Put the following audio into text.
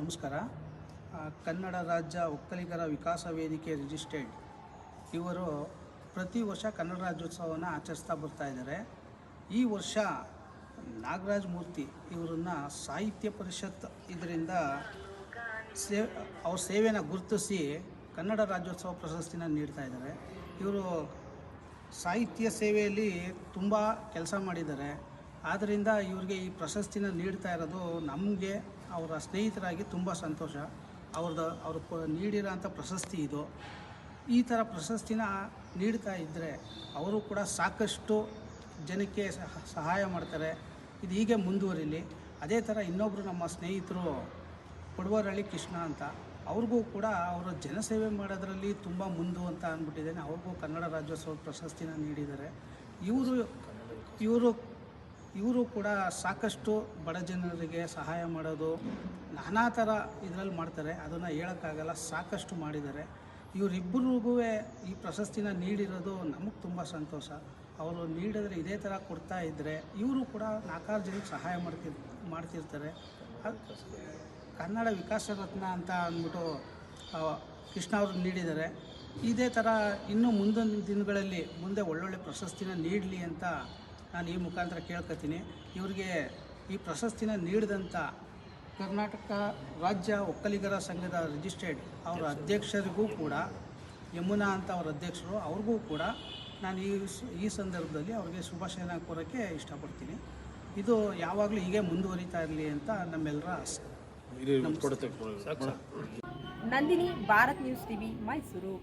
ನಮಸ್ಕಾರ. ಕನ್ನಡ ರಾಜ್ಯ ಒಕ್ಕಲಿಗರ ವಿಕಾಸ ವೇದಿಕೆ ರಿಜಿಸ್ಟೆಡ್. ಇವರು ಪ್ರತಿ ವರ್ಷ ಕನ್ನಡ ರಾಜ್ಯೋತ್ಸವವನ್ನು ಆಚರಿಸ್ತಾ ಬರ್ತಾ ಇದ್ದಾರೆ. ಈ ವರ್ಷ ನಾಗರಾಜ್ ಮೂರ್ತಿ ಇವರನ್ನು ಸಾಹಿತ್ಯ ಪರಿಷತ್ ಇದರಿಂದ ಸೇ, ಅವ್ರ ಸೇವೆಯನ್ನು ಗುರುತಿಸಿ ಕನ್ನಡ ರಾಜ್ಯೋತ್ಸವ ಪ್ರಶಸ್ತಿನ ನೀಡ್ತಾ ಇದ್ದಾರೆ. ಇವರು ಸಾಹಿತ್ಯ ಸೇವೆಯಲ್ಲಿ ತುಂಬ ಕೆಲಸ ಮಾಡಿದ್ದಾರೆ. ಆದ್ದರಿಂದ ಇವ್ರಿಗೆ ಈ ಪ್ರಶಸ್ತಿನ ನೀಡ್ತಾ ಇರೋದು ನಮಗೆ ಅವರ ಸ್ನೇಹಿತರಾಗಿ ತುಂಬ ಸಂತೋಷ. ಅವ್ರದ್ದು ಅವರು ನೀಡಿರೋಂಥ ಪ್ರಶಸ್ತಿ ಇದು. ಈ ಥರ ಪ್ರಶಸ್ತಿನ ನೀಡ್ತಾ ಇದ್ದರೆ ಅವರು ಕೂಡ ಸಾಕಷ್ಟು ಜನಕ್ಕೆ ಸಹ- ಸಹಾಯ ಮಾಡ್ತಾರೆ. ಇದು ಹೀಗೆ ಮುಂದುವರಿಲಿ. ಅದೇ ಥರ ಇನ್ನೊಬ್ಬರು ನಮ್ಮ ಸ್ನೇಹಿತರು ಪಡುವರಳ್ಳಿ ಕೃಷ್ಣ ಅಂತ, ಅವ್ರಿಗೂ ಕೂಡ ಅವರು ಜನಸೇವೆ ಮಾಡೋದ್ರಲ್ಲಿ ತುಂಬ ಮುಂದು ಅಂತ ಅಂದ್ಬಿಟ್ಟಿದ್ದೇನೆ. ಅವ್ರಿಗೂ ಕನ್ನಡ ರಾಜ್ಯೋತ್ಸವ ಪ್ರಶಸ್ತಿನ ನೀಡಿದ್ದಾರೆ. ಇವರು ಇವರು ಇವರು ಕೂಡ ಸಾಕಷ್ಟು ಬಡ ಜನರಿಗೆ ಸಹಾಯ ಮಾಡೋದು, ನಾನಾ ಥರ ಇದರಲ್ಲಿ ಮಾಡ್ತಾರೆ. ಅದನ್ನು ಹೇಳೋಕ್ಕಾಗಲ್ಲ, ಸಾಕಷ್ಟು ಮಾಡಿದ್ದಾರೆ. ಇವರಿಬ್ಬರಿಗೂ ಈ ಪ್ರಶಸ್ತಿನ ನೀಡಿರೋದು ನಮಗೆ ತುಂಬ ಸಂತೋಷ. ಅವರು ನೀಡಿದ್ರೆ ಇದೇ ಥರ ಕೊಡ್ತಾ ಇದ್ದರೆ ಇವರು ಕೂಡ ನಾಲ್ಕಾರು ಜನಕ್ಕೆ ಸಹಾಯ ಮಾಡ್ತಿ, ಮಾಡ್ತಿರ್ತಾರೆ. ಕನ್ನಡ ವಿಕಾಸ ರತ್ನ ಅಂತ ಅಂದ್ಬಿಟ್ಟು ಕೃಷ್ಣ ಅವರು ನೀಡಿದ್ದಾರೆ. ಇದೇ ಥರ ಇನ್ನೂ ಮುಂದಿನ ದಿನಗಳಲ್ಲಿ ಮುಂದೆ ಒಳ್ಳೊಳ್ಳೆ ಪ್ರಶಸ್ತಿನ ನೀಡಲಿ ಅಂತ ನಾನು ಈ ಮುಖಾಂತರ ಕೇಳ್ಕೊತೀನಿ. ಇವರಿಗೆ ಈ ಪ್ರಶಸ್ತಿನ ನೀಡಿದಂಥ ಕರ್ನಾಟಕ ರಾಜ್ಯ ಒಕ್ಕಲಿಗರ ಸಂಘದ ರಿಜಿಸ್ಟ್ರೇಡ್ ಅವರ ಅಧ್ಯಕ್ಷರಿಗೂ ಕೂಡ ಯಮುನಾ ಅಂತ ಅವರ ಅಧ್ಯಕ್ಷರು ಅವ್ರಿಗೂ ಕೂಡ ನಾನು ಈ ಸ- ಈ ಸಂದರ್ಭದಲ್ಲಿ ಅವ್ರಿಗೆ ಶುಭಾಶಯನ ಕೋರೋಕ್ಕೆ ಇಷ್ಟಪಡ್ತೀನಿ. ಇದು ಯಾವಾಗಲೂ ಹೀಗೆ ಮುಂದುವರಿತಾ ಇರಲಿ ಅಂತ ನಮ್ಮೆಲ್ಲರ ಆಸೆ. Nandini Bharat news TV Mysuru.